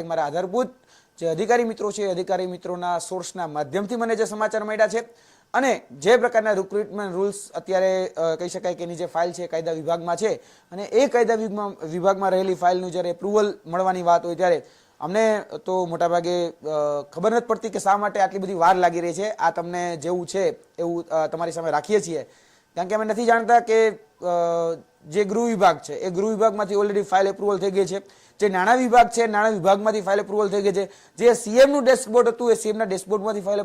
મારા આધારભૂત જે અધિકારી મિત્રો છે અધિકારી મિત્રોના સોર્સના માધ્યમથી મને જે સમાચાર મળ્યા છે અને જે પ્રકારના રિક્રુટમેન્ટ રૂલ્સ અત્યારે કહી શકાય કે એની જે ફાઇલ છે કાયદા વિભાગમાં છે અને એ કાયદા વિભાગમાં વિભાગમાં રહેલી ફાઇલનું જ્યારે એપ્રુવલ મળવાની વાત હોય ત્યારે અમને તો મોટાભાગે ખબર નથી પડતી કે શા માટે આટલી બધી વાર લાગી રહી છે. આ તમને જેવું છે એવું તમારી સામે રાખીએ છીએ. કારણ કે અમે નથી જાણતા કે જે ગૃહ વિભાગ છે, એ ગૃહ વિભાગમાંથી ઓલરેડી ફાઇલ એપ્રુવલ થઈ ગઈ છે. જે નાણાં વિભાગ છે નાણાં વિભાગમાંથી ફાઇલ એપ્રુવલ થઈ ગઈ છે. જે સીએમનું ડેસ્કબોર્ડ હતું, એ સીએમના ડેસ્કબોર્ડમાંથી ફાઇલ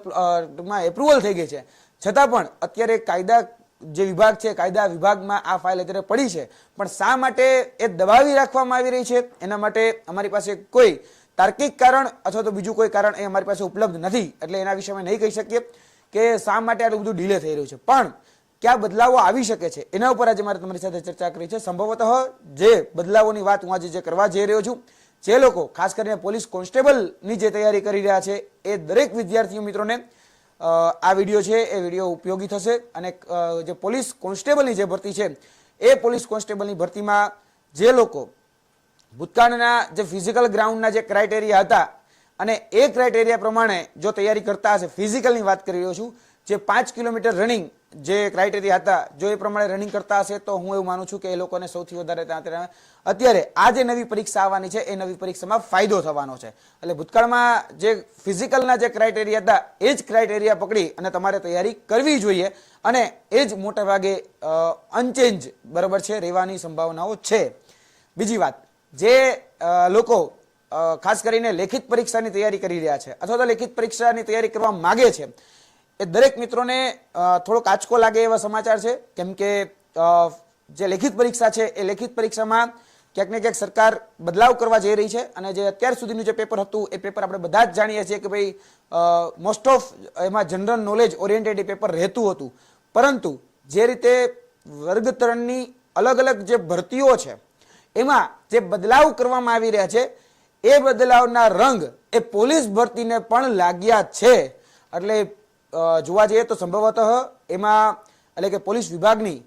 એપ્રુવલ થઈ ગઈ છે. છતાં પણ અત્યારે કાયદા જે વિભાગ છે, કાયદા વિભાગમાં આ ફાઇલ અત્યારે પડી છે. પણ શા માટે એ દબાવી રાખવામાં આવી રહી છે? એના માટે અમારી પાસે કોઈ તાર્કિક કારણ અથવા તો બીજું કોઈ કારણ એ અમારી પાસે ઉપલબ્ધ નથી. એટલે એના વિશે અમે નહીં કહી શકીએ કે શા માટે આટલું બધું ડીલે થઈ રહ્યું છે. પણ કયા બદલાવો આવી શકે છે. એના ઉપર આજે મારે તમારી સાથે ચર્ચા કરી છે. સંભવતઃ જે બદલાવોની વાત હું આજે જે કરવા જઈ રહ્યો છું, જે લોકો, ખાસ કરીને પોલીસ કોન્સ્ટેબલની જે તૈયારી કરી રહ્યા છે, એ દરેક વિદ્યાર્થીઓ મિત્રોને આ વીડિયો છે, એ વીડિયો ઉપયોગી થશે અને જે પોલીસ કોન્સ્ટેબલની જે ભરતી છે, એ પોલીસ કોન્સ્ટેબલની ભરતીમાં જે લોકો ભૂતકાળના જે ફિઝિકલ ગ્રાઉન્ડના જે ક્રાઇટેરિયા હતા અને એ ક્રાઇટેરિયા પ્રમાણે જો તૈયારી કરતા હશે, ફિઝિકલની વાત કરી રહ્યો છું, જે પાંચ કિલોમીટર રનિંગ જે ક્રાઇટેરિયા હતા, જો એ પ્રમાણે રનિંગ કરતા હશે, તો હું એવું માનું છું કે એ લોકોને સૌથી વધારે ત્યાં અત્યારે આ જે નવી પરીક્ષા આવવાની છે, એ નવી પરીક્ષામાં ફાયદો થવાનો છે. એટલે ભૂતકાળમાં જે ફિઝિકલના જે ક્રાઇટેરિયા હતા, એ જ ક્રાઇટેરિયા પકડી અને તમારે તૈયારી કરવી જોઈએ અને એ જ મોટાભાગે અનચેન્જ બરાબર છે, રહેવાની સંભાવનાઓ છે. બીજી વાત, જે લોકો ખાસ કરીને લેખિત પરીક્ષાની તૈયારી કરી રહ્યા છે અથવા તો લેખિત પરીક્ષાની તૈયારી કરવા માગે છે એ દરેક મિત્રોને થોડોક આંચકો લાગે એવા સમાચાર છે. કેમ કે જે લેખિત પરીક્ષા છે, એ લેખિત પરીક્ષામાં ક્યાંક ને ક્યાંક સરકાર બદલાવ કરવા જઈ રહી છે અને જે અત્યાર સુધીનું જે પેપર હતું, એ પેપર આપણે બધા જ જાણીએ છીએ કે ભાઈ મોસ્ટ ઓફ એમાં જનરલ નોલેજ ઓરિએન્ટેડ એ પેપર રહેતું હતું. પરંતુ જે રીતે વર્ગ ત્રણની અલગ અલગ જે ભરતીઓ છે, એમાં જે બદલાવ કરવામાં આવી રહ્યા છે, એ બદલાવના રંગ એ પોલીસ ભરતીને પણ લાગ્યા છે. એટલે જોવા જઈએ તો સંભવતઃ એમાં, એટલે કે પોલીસ વિભાગની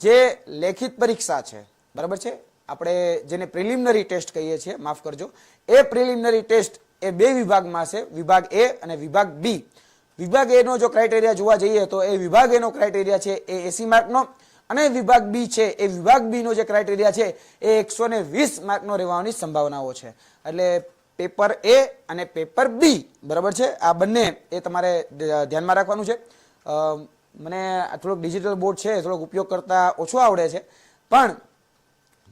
જે લેખિત પરીક્ષા છે, બરાબર છે? આપણે જેને પ્રિલિમિનરી ટેસ્ટ કહીએ છીએ, માફ કરજો, એ પ્રિલિમિનરી ટેસ્ટ એ બે વિભાગમાં છે, વિભાગ એ અને વિભાગ બી. વિભાગ એનો જો ક્રાઇટેરિયા જોવા જઈએ તો એ વિભાગ એનો ક્રાઇટેરિયા છે, એ એસી માર્કનો અને વિભાગ બી છે, એ વિભાગ બીનો જે ક્રાઇટેરિયા છે, એ એકસો વીસ માર્કનો રહેવાની સંભાવનાઓ છે. એટલે પેપર એ અને પેપર બી, બરાબર છે? આ બંને એ તમારે ધ્યાનમાં રાખવાનું છે. મને થોડોક ડિજિટલ બોર્ડ છે, થોડોક ઉપયોગ કરતા ઓછો આવડે છે. પણ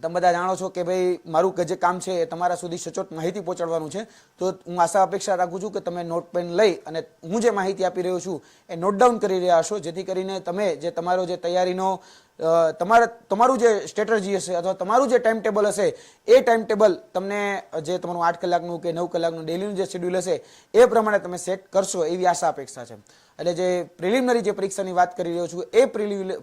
તમે બધા જાણો છો કે ભાઈ, મારું જે કામ છે એ તમારા સુધી સચોટ માહિતી પહોંચાડવાનું છે. તો હું આશા અપેક્ષા રાખું છું કે તમે નોટ પેન લઈ અને હું જે માહિતી આપી રહ્યો છું એ નોટ ડાઉન કરી રહ્યા હશો. જેથી કરીને તમે જે તમારો જે તૈયારીનો તમારા તમારું જે સ્ટ્રેટર્જી હશે અથવા તમારું જે ટાઈમ ટેબલ હશે, એ ટાઈમ ટેબલ તમને જે તમારું આઠ કલાકનું કે નવ કલાકનું ડેલીનું જે શેડ્યુલ હશે, એ પ્રમાણે તમે સેટ કરશો એવી આશા અપેક્ષા છે. એટલે જે પ્રિલિમિનરી જે પરીક્ષાની વાત કરી રહ્યો છું, એ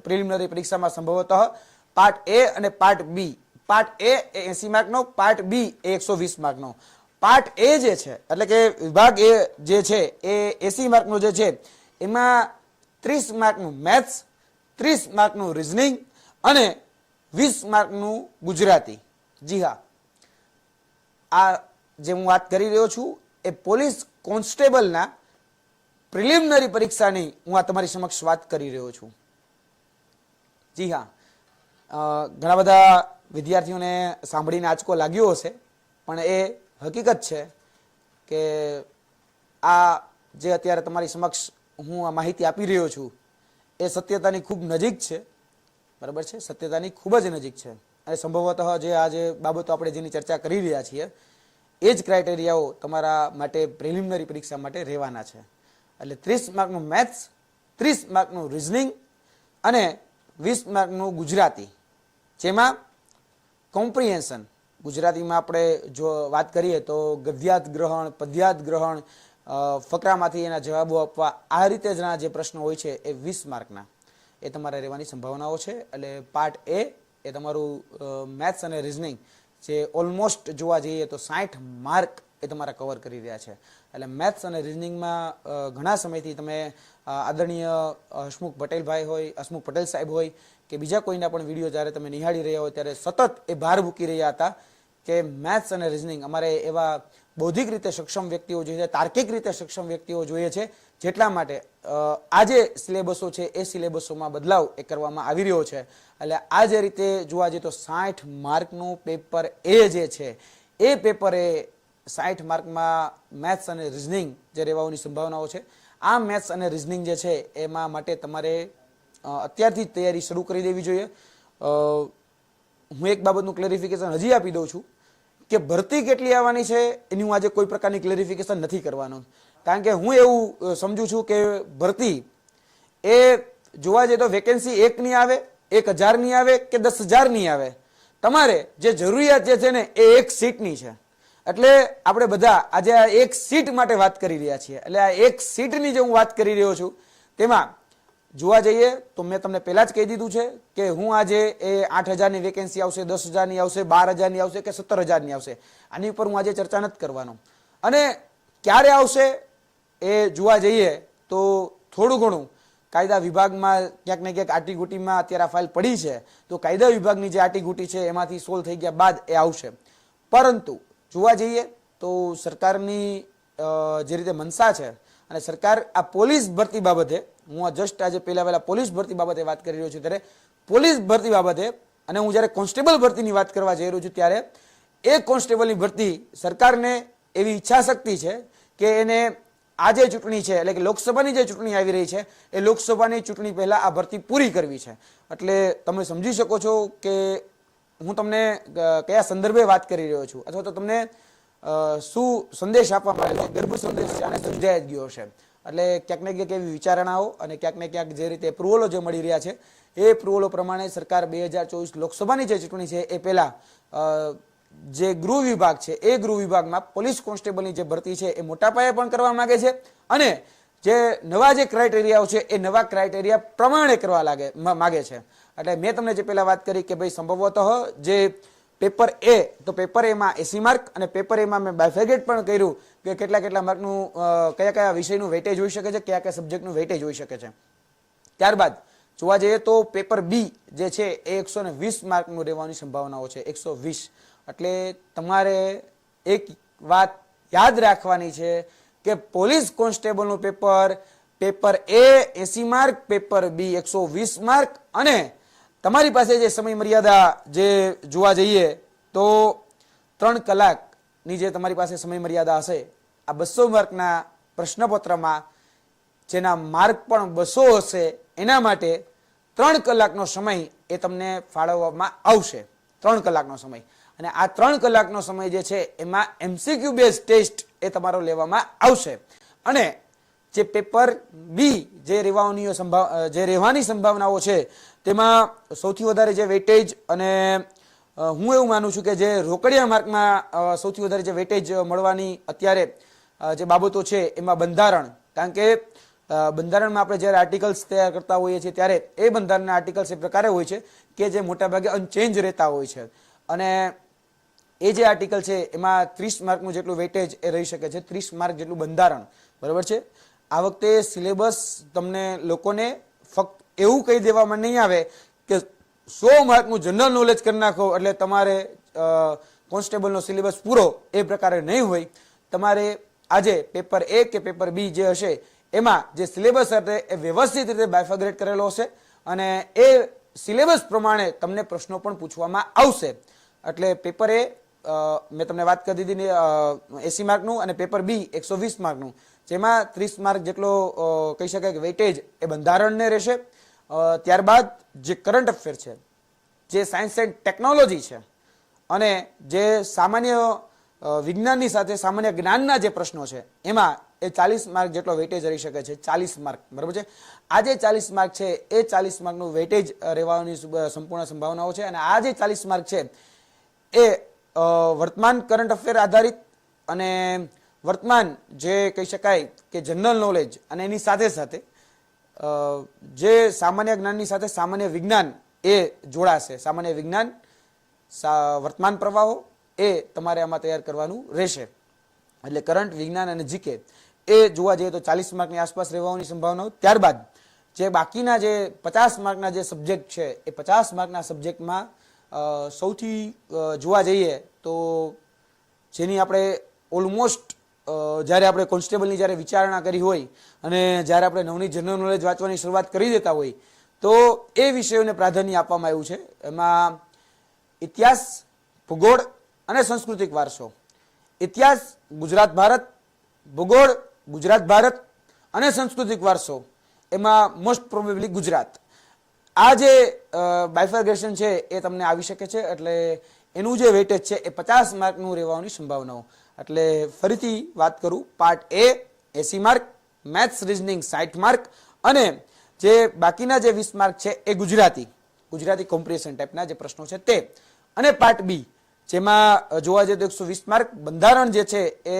પ્રિલિમિનરી પરીક્ષામાં સંભવતઃ પાર્ટ એ અને પાર્ટ બી પાર્ટ એ એ એસી માર્કનો પાર્ટ બી એ એકસો વીસ માર્કનો. પાર્ટ એ જે છે, એટલે કે વિભાગ એ જે છે, એ એસી માર્કનો જે છે, એમાં ત્રીસ માર્કનું મેથ્સ ત્રીસ માર્કનું રિઝનિંગ અને વીસ માર્કનું ગુજરાતી. જી હા. આ જે હું વાત કરી રહ્યો છું, એ પોલીસ કોન્સ્ટેબલના પ્રિલિમિનરી પરીક્ષાની હું આ તમારી સમક્ષ વાત કરી રહ્યો છું. જી હા. ઘણા બધા વિદ્યાર્થીઓને સાંભળીને આંચકો લાગ્યો હશે, પણ એ હકીકત છે કે આ જે અત્યારે તમારી સમક્ષ હું આ માહિતી આપી રહ્યો છું એ સત્યતાની ખૂબ નજીક છે. બરાબર છે? સત્યતાની ખૂબ જ નજીક છે. અને સંભવતઃ જે આ જે બાબતો આપણે જેની ચર્ચા કરી રહ્યા છીએ, એ જ ક્રાઇટેરિયાઓ તમારા માટે પ્રિલિમિનરી પરીક્ષા માટે રહેવાના છે. એટલે ત્રીસ માર્કનું મેથ્સ ત્રીસ માર્કનું રિઝનિંગ અને વીસ માર્કનું ગુજરાતી. જેમાં કોમ્પ્રિહેન્શન ગુજરાતીમાં આપણે જો વાત કરીએ તો ગદ્યાત ગ્રહણ પદ્યાત ગ્રહણ ફકરામાંથી એના જવાબો આપવા આ રીતે જના જે પ્રશ્નો હોય છે એ વીસ માર્કના. એ તમારે રહેવાની સંભાવનાઓ છે. એટલે પાર્ટ એ એ તમારું મેથ્સ અને રિઝનિંગ જે ઓલમોસ્ટ જોવા જઈએ તો સાઠ માર્ક એ તમારા કવર કરી રહ્યા છે. એટલે મેથ્સ અને રિઝનિંગમાં ઘણા સમયથી તમે આદરણીય હસમુખ પટેલભાઈ હોય, હસમુખ પટેલ સાહેબ હોય કે બીજા કોઈના પણ વીડિયો જ્યારે તમે નિહાળી રહ્યા હોય ત્યારે સતત એ ભાર મૂકી રહ્યા હતા કે મેથ્સ અને રિઝનિંગ અમારે એવા બૌદ્ધિક રીતે સક્ષમ વ્યક્તિઓ જોઈએ છે, તાર્કિક રીતે સક્ષમ વ્યક્તિઓ જોઈએ છે, જેટલા માટે આ જે સિલેબસો છે, એ સિલેબસોમાં બદલાવ એ કરવામાં આવી રહ્યો છે. એટલે આ જે રીતે જોવા જઈએ તો સાઠ માર્કનું પેપર એ જે છે, એ પેપરે સાઠ માર્કમાં મેથ્સ અને રિઝનિંગ જે રહેવાની સંભાવનાઓ છે, આ મેથ્સ અને રિઝનિંગ જે છે, એમાં માટે તમારે અત્યારથી જ તૈયારી શરૂ કરી દેવી જોઈએ. હું એક બાબતનું ક્લેરિફિકેશન હજી આપી દઉં છું. કે ભરતી કેટલી આવવાની છે, એની હું આજે કોઈ પ્રકારની ક્લેરિફિકેશન નથી કરવાનો. કારણ કે હું એવું સમજુ છું કે ભરતી એ જોવા જઈએ તો વેકેન્સી એક ની આવે, એક હજારની આવે કે દસ હજારની આવે. તમારે જે જરૂરિયાત જે છે ને એ એક સીટની છે. એટલે આપણે બધા આજે આ એક સીટ માટે વાત કરી રહ્યા છીએ. એટલે આ એક સીટની જે હું વાત કરી રહ્યો છું, તેમાં જોવા જઈએ તો મેં તમને પહેલાં જ કહી દીધું છે કે હું આજે એ આઠ હજારની વેકેન્સી આવશે, દસ હજારની આવશે, બાર હજારની આવશે કે સત્તર હજારની આવશે. આની ઉપર હું આજે ચર્ચા નથી કરવાનો. અને ક્યારે આવશે એ જોવા જઈએ તો થોડું ઘણું કાયદા વિભાગમાં ક્યાંક ને ક્યાંક આટીગુટીમાં અત્યારે આ ફાઇલ પડી છે. તો કાયદા વિભાગની જે આટીગુટી છે એમાંથી સોલ્વ થઈ ગયા બાદ એ આવશે. પરંતુ જોવા જઈએ તો સરકારની જે રીતે મનસા છે અને સરકાર આ પોલીસ ભરતી બાબતે હું આ જસ્ટ આજે પહેલા પહેલા પોલીસ ભરતી બાબતે વાત કરી રહ્યો છું ત્યારે પોલીસ ભરતી બાબતે અને હું જ્યારે કોન્સ્ટેબલ ભરતીની વાત કરવા જઈ રહ્યો છું ત્યારે એ કોન્સ્ટેબલની ભરતી સરકારને એવી ઈચ્છા શક્તિ છે કે એને આ જે ચૂંટણી છે, એટલે કે લોકસભાની જે ચૂંટણી આવી રહી છે, એ લોકસભાની ચૂંટણી પહેલાં આ ભરતી પૂરી કરવી છે. એટલે તમે સમજી શકો છો કે હું તમને કયા સંદર્ભે વાત કરી રહ્યો છું? અથવા તો તમને શું સંદેશ આપવામાં આવે છે ગર્ભ સંદેશ છે આને સમજાય જ ગયો છે એટલે ક્યાંક ને ક્યાંક એવી વિચારણાઓ અને ક્યાંક ને ક્યાંક જે રીતે એપ્રુવલો જે મળી રહ્યા છે, એ એપ્રુવલો પ્રમાણે સરકાર બે હજાર ચોવીસ લોકસભાની જે ચૂંટણી છે, એ પહેલાં જે ગૃહ વિભાગ છે, એ ગૃહ વિભાગમાં પોલીસ કોન્સ્ટેબલની જે ભરતી છે, એ મોટા પાયે પણ કરવા માંગે છે અને જે નવા જે ક્રાઇટેરિયાઓ છે, એ નવા ક્રાઇટેરિયા પ્રમાણે કરવા લાગે માગે છે. એટલે મેં તમને જે પહેલાં વાત કરી કે ભાઈ સંભવતઃ જે પેપર એ, તો પેપર એમાં એસી માર્ક અને પેપર એમાં મેં બાયફેગેટ પણ કર્યું કે કેટલા કેટલા માર્કનું કયા કયા વિષયનું વેટેજ હોઈ શકે છે, કયા કયા સબ્જેક્ટનું વેટેજ હોઈ શકે છે. ત્યારબાદ જોવા જઈએ તો પેપર બી જે છે એ એકસો ને વીસ માર્કનું રહેવાની સંભાવનાઓ છે, એકસો વીસ. એટલે તમારે એક વાત યાદ રાખવાની છે કે પોલીસ કોન્સ્ટેબલનું પેપર પેપર એ એસી માર્ક, પેપર બી એકસો વીસ માર્ક અને તમારી પાસે જે સમય મર્યાદા જે જોવા જઈએ, તો ત્રણ કલાકની જે તમારી પાસે સમય મર્યાદા હશે, આ બસો માર્કના પ્રશ્નપત્રમાં જેના માર્ક પણ બસો હશે, એના માટે ત્રણ કલાકનો સમય એ તમને ફાળવવામાં આવશે. ત્રણ કલાકનો સમય. અને આ ત્રણ કલાકનો સમય જે છે, એમાં એમસીક્યુ બેઝ ટેસ્ટ એ તમારો લેવામાં આવશે. અને જે પેપર બી જે રહેવાની સંભાવ જે રહેવાની સંભાવનાઓ છે, તેમાં સૌથી વધારે જે વેટેજ અને હું એવું માનું છું કે જે રોકડિયા માર્કમાં સૌથી વધારે જે વેટેજ મળવાની અત્યારે જે બાબતો છે એમાં બંધારણ. કારણ કે બંધારણમાં આપણે જ્યારે આર્ટિકલ્સ તૈયાર કરતા હોઈએ છીએ ત્યારે એ બંધારણના આર્ટિકલ્સ એ પ્રકારે હોય છે કે જે મોટાભાગે અનચેન્જ રહેતા હોય છે. અને એ જે આર્ટિકલ છે એમાં ત્રીસ માર્કનું જેટલું વેટેજ એ રહી શકે છે, ત્રીસ માર્ક જેટલું બંધારણ. બરાબર છે? આ વખતે સિલેબસ તમને લોકોને ફક્ત એવું કહી દેવામાં નહીં આવે કે સો માર્કનું જનરલ નોલેજ કરી નાખો એટલે તમારે કોન્સ્ટેબલનો સિલેબસ પૂરો એ પ્રકારે નહીં હોય. તમારે આજે પેપર એ કે પેપર બી જે હશે, એમાં જે સિલેબસ હશે એ વ્યવસ્થિત રીતે બાયફાગ્રેટ કરેલો હશે અને એ સિલેબસ પ્રમાણે તમને પ્રશ્નો પણ પૂછવામાં આવશે. એટલે પેપર એ મેં તમને વાત કરી દીધી એસી માર્કનું અને પેપર બી એકસો વીસ માર્કનું. જેમાં ત્રીસ માર્ક જેટલો કહી શકાય કે વેટેજ એ બંધારણને રહેશે. ત્યારબાદ જે કરંટ અફેર છે, જે સાયન્સ એન્ડ ટેકનોલોજી છે, અને જે સામાન્ય વિજ્ઞાનની સાથે સામાન્ય જ્ઞાનના જે પ્રશ્નો છે, એમાં એ ચાલીસ માર્ક જેટલો વેટેજ રહી શકે છે, ચાલીસ માર્ક, બરાબર છે? આ જે ચાલીસ માર્ક છે, એ ચાલીસ માર્કનું વેટેજ રહેવાની સંપૂર્ણ સંભાવનાઓ છે, અને આ જે ચાલીસ માર્ક છે, એ વર્તમાન કરંટ અફેર આધારિત અને વર્તમાન જે કહી શકાય કે જનરલ નોલેજ અને એની સાથે સાથે જે સામાન્ય જ્ઞાનની સાથે સામાન્ય વિજ્ઞાન એ જોડાશે. સામાન્ય વિજ્ઞાન વર્તમાન પ્રવાહો એ તમારે આમાં તૈયાર કરવાનું રહેશે. એટલે કરંટ, વિજ્ઞાન અને જીકે એ જોવા જઈએ તો ચાલીસ માર્કની આસપાસ રહેવાની સંભાવનાઓ. ત્યારબાદ જે બાકીના જે પચાસ માર્કના જે સબ્જેક્ટ છે, એ પચાસ માર્કના સબ્જેક્ટમાં સૌથી જોવા જઈએ તો જેની આપણે ઓલમોસ્ટ જ્યારે આપણે કોન્સ્ટેબલની જ્યારે વિચારણા કરી હોય અને જ્યારે આપણે નવની જનરલ નોલેજ વાંચવાની શરૂઆત કરી દેતા હોય, તો એ વિષયોને પ્રાધાન્ય આપવામાં આવ્યું છે. એમાં ઇતિહાસ, ભૂગોળ અને સાંસ્કૃતિક વારસો. ઇતિહાસ, ગુજરાત ભારત, ભૂગોળ, ગુજરાત ભારત અને સાંસ્કૃતિક વારસો. એમાં મોસ્ટ પ્રોબેબલી ગુજરાત. આ જે બાયફર્ગેશન છે એ તમને આવી શકે છે, એટલે એનું જે વેટેજ છે એ પચાસ માર્કનું રહેવાની સંભાવનાઓ. એટલે ફરીથી વાત કરું પાર્ટ એ એસી માર્ક મેથ્સ રિઝનિંગ સાઠ માર્ક અને જે બાકીના જે વીસ માર્ક છે એ ગુજરાતી ગુજરાતી કોમ્પ્રિહેશન ટાઈપના જે પ્રશ્નો છે તે. અને પાર્ટ બી જેમાં જોવા જઈએ તો એકસો વીસ માર્ક બંધારણ જે છે એ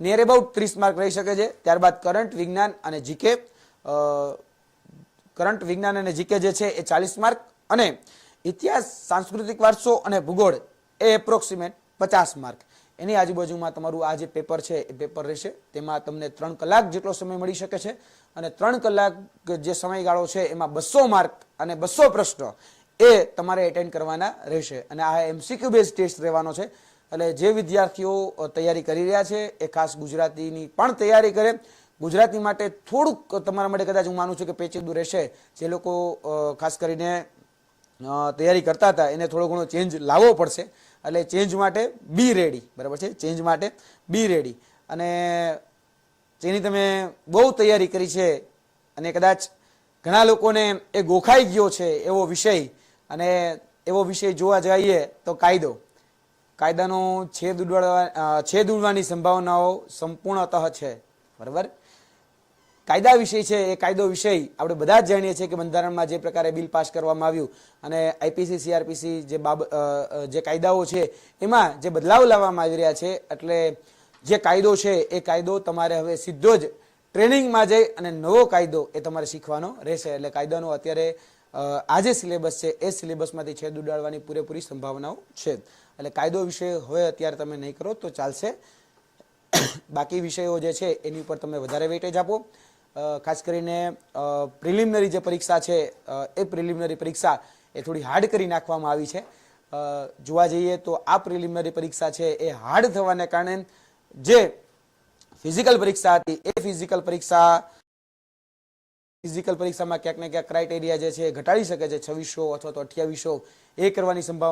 નિયર અબાઉટ ત્રીસ માર્ક રહી શકે છે. ત્યારબાદ કરંટ વિજ્ઞાન અને જીકે કરંટ વિજ્ઞાન અને જીકે જે છે એ ચાલીસ માર્ક અને ઇતિહાસ, સાંસ્કૃતિક વારસો અને ભૂગોળ એ એપ્રોક્સિમેટ પચાસ માર્ક એની આજુબાજુમાં તમારું આ જે પેપર છે, એ પેપર રહેશે. તેમાં તમને ત્રણ કલાક જેટલો સમય મળી શકે છે અને ત્રણ કલાક જે સમયગાળો છે, એમાં બસો માર્ક અને બસો પ્રશ્નો એ તમારે એટેન્ડ કરવાના રહેશે. અને આ એમસીક્યુ બેઝ ટેસ્ટ રહેવાનો છે. એટલે જે વિદ્યાર્થીઓ તૈયારી કરી રહ્યા છે, એ ખાસ ગુજરાતીની પણ તૈયારી કરે. ગુજરાતી માટે થોડુંક તમારા માટે કદાચ હું માનું છું કે પેચીદું રહેશે. જે લોકો ખાસ કરીને તૈયારી કરતા હતા, એને થોડો ઘણો ચેન્જ લાવવો પડશે. એટલે ચેન્જ માટે બી રેડી બરાબર છે? ચેન્જ માટે બી રેડી અને જેની તમે બહુ તૈયારી કરી છે અને કદાચ ઘણા લોકોને એ ગોખાઈ ગયો છે એવો વિષય અને એવો વિષય જોવા જઈએ તો કાયદો. કાયદાનો છેદ ઉડવા છેદ ઉડવાની સંભાવનાઓ સંપૂર્ણતઃ છે. બરાબર? કાયદા વિષય છે, એ કાયદો વિષય આપણે બધા જ જાણીએ છીએ કે બંધારણમાં જે પ્રકારે બિલ પાસ કરવામાં આવ્યું અને આઈપીસી, સીઆરપીસી જે બાબ જે કાયદાઓ છે, એમાં જે બદલાવ લાવવામાં આવી રહ્યા છે, એટલે જે કાયદો છે, એ કાયદો તમારે હવે સીધો જ ટ્રેનિંગમાં જઈ અને નવો કાયદો એ તમારે શીખવાનો રહેશે. એટલે કાયદાનો અત્યારે આજે સિલેબસ છે, એ સિલેબસમાંથી છેદ ઉડાડવાની પૂરેપૂરી સંભાવનાઓ છે. એટલે કાયદો વિશે હવે અત્યારે તમે નહીં કરો તો ચાલશે. બાકી વિષયો જે છે, એની ઉપર તમે વધારે વેટેજ આપો. ખાસ કરીને પ્રિલિમિનરી જે પરીક્ષા છે એ પ્રિલિમિનરી પરીક્ષા એ થોડી હાર્ડ કરી નાખવામાં આવી છે. જોવા જઈએ તો આ પ્રિલિમિનરી પરીક્ષા છે, એ હાર્ડ થવાને કારણે જે ફિઝિકલ પરીક્ષા હતી, એ ફિઝિકલ પરીક્ષા ફિઝિકલ પરીક્ષામાં ક્યાંક ને ક્યાંક ક્રાઇટેરિયા જે છે, એ ઘટાડી શકે છે, છવ્વીસો અથવા તો અઠ્યાવીસો, એ કરવાની સંભાવના